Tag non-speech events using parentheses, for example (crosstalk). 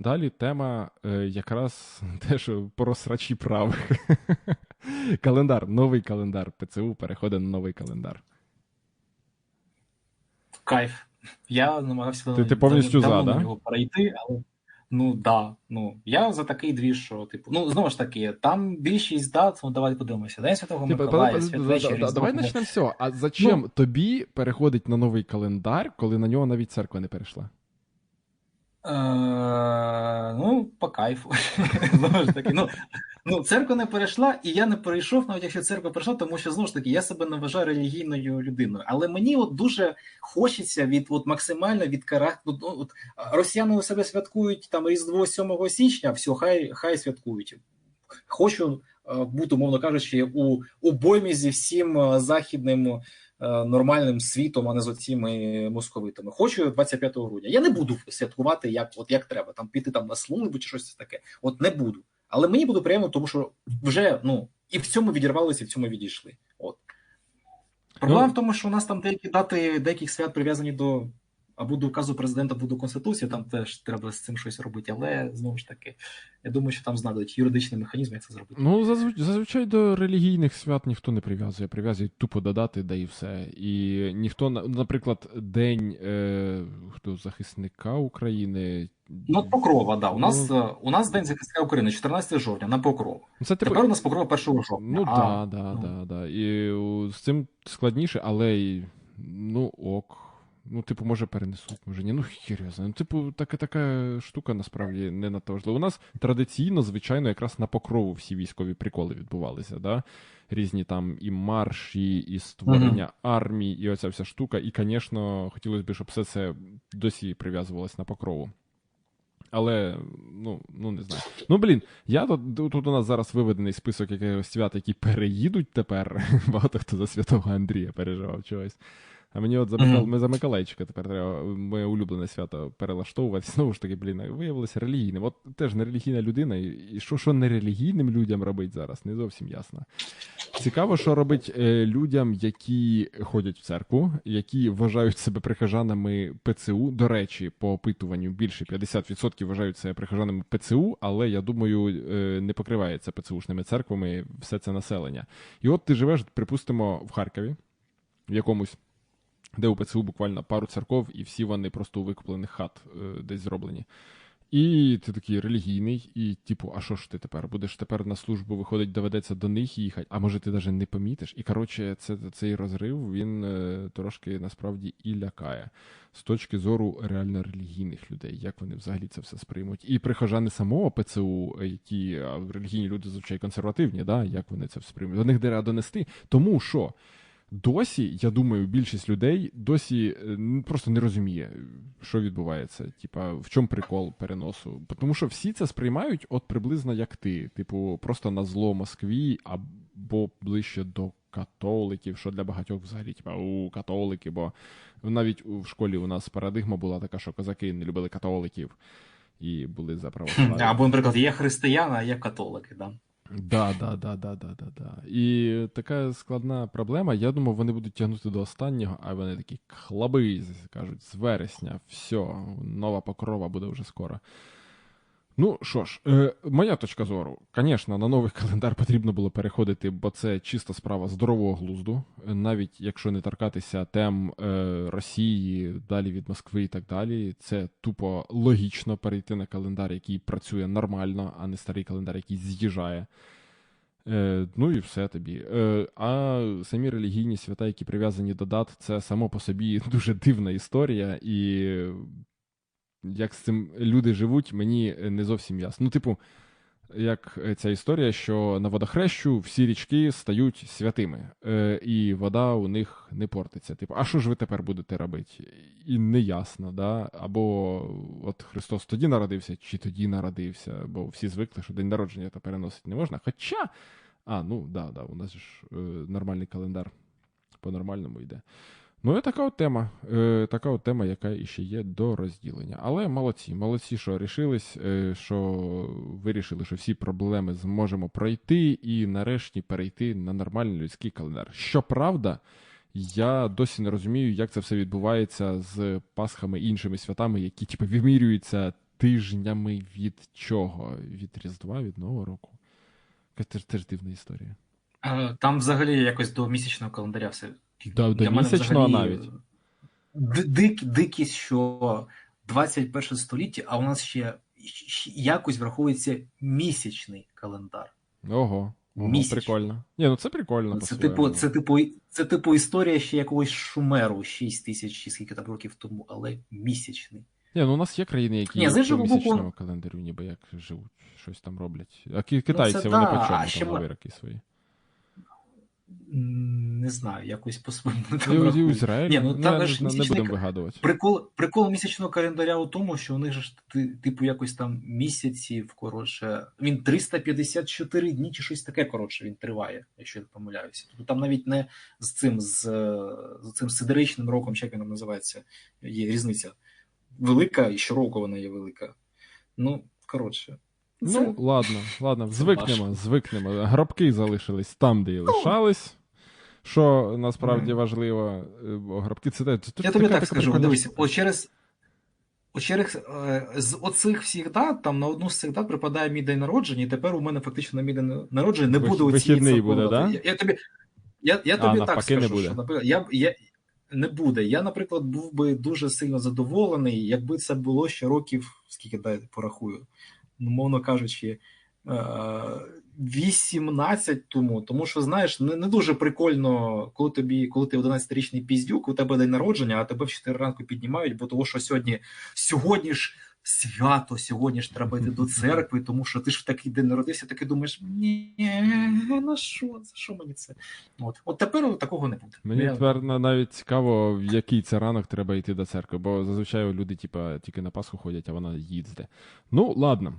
Далі тема е, якраз (laughs) теж про срачі правих. (laughs) календар, новий календар. ПЦУ переходить на новий календар. Кайф. Я намагався Ти, ти повністю за, да? нього перейти, але ну да. Ну я за такий двіж, що типу, ну знову ж таки, там більшість дат, ну давайте подивимося. День Святого Типа, Миколая, Святвечір, да- да-. Давай почнемо все. А зачем Ну. тобі переходить на новий календар, коли на нього навіть церква не перейшла? Е, ну, по кайфу. (laughs) Знову ж таки, ну, ну, церква не перейшла, і я не перейшов, навіть якщо церква перейшла, тому що знову ж таки я себе не вважаю релігійною людиною. Але мені от дуже хочеться від от максимально від кара... ну, ну, от, росіяни у себе святкують там Різдво 7 січня, все, хай, хай святкують. Хочу бути, умовно кажучи, у обоймі зі всім е, західним е, нормальним світом, а не з оціми московитами. Хочу 25 грудня. Я не буду святкувати як, от як треба, там піти там на службу чи щось таке. От не буду. Але мені буде приємно, тому що вже ну і в цьому відірвалися, і в цьому відійшли. От проблема Ну- в тому, що у нас там деякі дати деяких свят прив'язані до або до указу президента, або до конституції. Там теж треба з цим щось робити. Але знову ж таки, я думаю, що там знайдуть юридичний механізм, як це зробити. Ну, зазвичай, зазвичай до релігійних свят ніхто не прив'язує, прив'язують тупо до дати, да і все. І ніхто, на- наприклад, День е, хто, захисника України. Ну, Покрова, да. У нас Ну. е, у нас день захисника України, 14 жовтня, на Покрову. Ну, Це типу, Тепер у нас Покрова 1 жовтня. Ну а, да, да, ну. да, да. І з цим складніше, але й, ну ок. Ну, типу, може перенесуть, може ні. Ну, хір. Ну, типу, така така штука насправді не надто важлива. У нас традиційно, звичайно, якраз на покрову всі військові приколи відбувалися, да? Різні там і марші, і створення армій, і оця вся штука. І, звісно, хотілося б, щоб все це досі прив'язувалось на покрову. Але, ну, ну не знаю. Ну, блін, я тут, тут у нас зараз виведений список якихось свят, які переїдуть тепер. (laughs) Багато хто за святого Андрія переживав чогось. А мені от за, Микол... Ми за Миколайчика тепер треба моє улюблене свято перелаштовувати. (laughs) Знову ж таки, блін, виявилося релігійним. От теж не релігійна людина, і і що, що нерелігійним людям робить зараз, не зовсім ясно. Цікаво, що робить е, людям, які ходять в церкву, які вважають себе прихожанами ПЦУ. До речі, по опитуванню більше 50% вважають себе прихожанами ПЦУ, але я думаю, е, не покривається ПЦУшними церквами все це населення. І от ти живеш, припустимо, в Харкові, в якомусь. Де у ПЦУ буквально пару церков, і всі вони просто у викуплених хат е, десь зроблені. І ти такий релігійний, і типу, а що ж ти тепер? Будеш тепер на службу виходить, доведеться до них їхати, а може ти навіть не помітиш. І коротше, це, цей розрив він е, трошки насправді і лякає з точки зору реально релігійних людей, як вони взагалі це все сприймуть. І прихожани самого ПЦУ, які релігійні люди звичайно консервативні, да, як вони це сприймуть. До них треба донести. Тому що. Досі, я думаю, більшість людей досі е, просто не розуміє, що відбувається. Типа, в чому прикол переносу. Тому що всі це сприймають от приблизно як ти. Типу, просто на зло Москві або ближче до католиків, що для багатьох взагалі, типа, у католики, бо навіть в школі у нас парадигма була така, що козаки не любили католиків і були за (laughs) православ'я. Або, наприклад, є християни, а є католики. Да? Да, да, да, да, да, да, да. І така складна проблема. Я думав, вони будуть тягнути до останнього, а вони такі хлаби, кажуть, з вересня, все, нова покрова буде вже скоро. Ну що ж, е, моя точка зору, звісно, на новий (laughs) календар потрібно було переходити, бо це чиста справа здорового глузду, Е, навіть якщо не торкатися тем е, Росії, далі від Москви і так далі. Це тупо логічно перейти на календар, який працює нормально, а не старий календар, який з'їжджає. Е, ну і все тобі. Е, а самі релігійні свята, які прив'язані до дат, це само по собі (laughs) дуже дивна історія, і як з цим люди живуть, мені не зовсім ясно. Ну, типу, як е, ця історія, що на водохрещу всі річки стають святими, е, і вода у них не портиться. Типу, а що ж ви тепер будете робити? І не ясно, да? Або от Христос тоді народився, чи тоді народився, бо всі звикли, що день народження то переносити не можна. Хоча, а, ну да, да, у нас ж е, нормальний календар по-нормальному йде. Ну, і така от тема, е, така от тема, яка іще є до розділення. Але молодці, молодці, що рішились, е, що вирішили, що всі проблеми зможемо пройти і нарешті перейти на нормальний людський календар. Щоправда, я досі не розумію, як це все відбувається з Пасхами і іншими святами, які типу, вимірюються тижнями від чого? Від Різдва, від Нового року. Теж, теж дивна історія. Е, Там взагалі якось до місячного календаря все. Да, до місячного взагалі, навіть. ди- Дик, дикість, що 21 століття, а у нас ще ще якось враховується місячний календар. Ого. Ого, прикольно. Ні, ну це прикольно. Це типу, це типу, це типу історія ще якогось шумеру 6 тисяч чи скільки там років тому, але місячний. Ні, ну у нас є країни, які Ні, по місячному календарю ніби як живуть, щось там роблять. А китайці, Ну, це вони да, по чому ще там ми- нові свої. Не знаю, якось по-своєму. Ізраїль, Ні, ну, ну, там не, ж не, не будемо вигадувати. Прикол, прикол місячного календаря у тому, що у них же типу якось там місяців коротше. Він 354 дні чи щось таке коротше він триває, якщо я не помиляюся. Тобто там навіть не з цим з, з цим сидеричним роком, як він там називається, є різниця. Велика і щороку вона є велика. Ну, коротше. Це... Ну, ладно, ладно, звикнемо, звикнемо. Гробки залишились там, де і лишались. Що насправді важливо, е, бо гробки це те. Я тобі так скажу, дивись, через, через е, з оцих всіх дат, там на одну з цих дат припадає мій день народження, і тепер у мене фактично на мій день народження не буде вихідний буде, да? Я, я тобі, я, я А, тобі так скажу, не буде. що наприклад, я, я, не буде. Я, наприклад, був би дуже сильно задоволений, якби це було ще років, скільки дай порахую, ну, мовно кажучи, е, 18 тому, тому що знаєш, не, не дуже прикольно, коли тобі, коли ти 11-річний піздюк, у тебе день народження, а тебе в 4 ранку піднімають, бо того, що сьогодні, сьогодні ж свято, сьогодні ж треба йти до церкви, тому що ти ж в такий день народився, таки думаєш, ні, на що, за що мені це? От, от тепер такого не буде. Мені Я- тепер навіть цікаво, в який це ранок треба йти до церкви, бо зазвичай люди, типа, тільки на Пасху ходять, а вона їзде. Ну, ладно.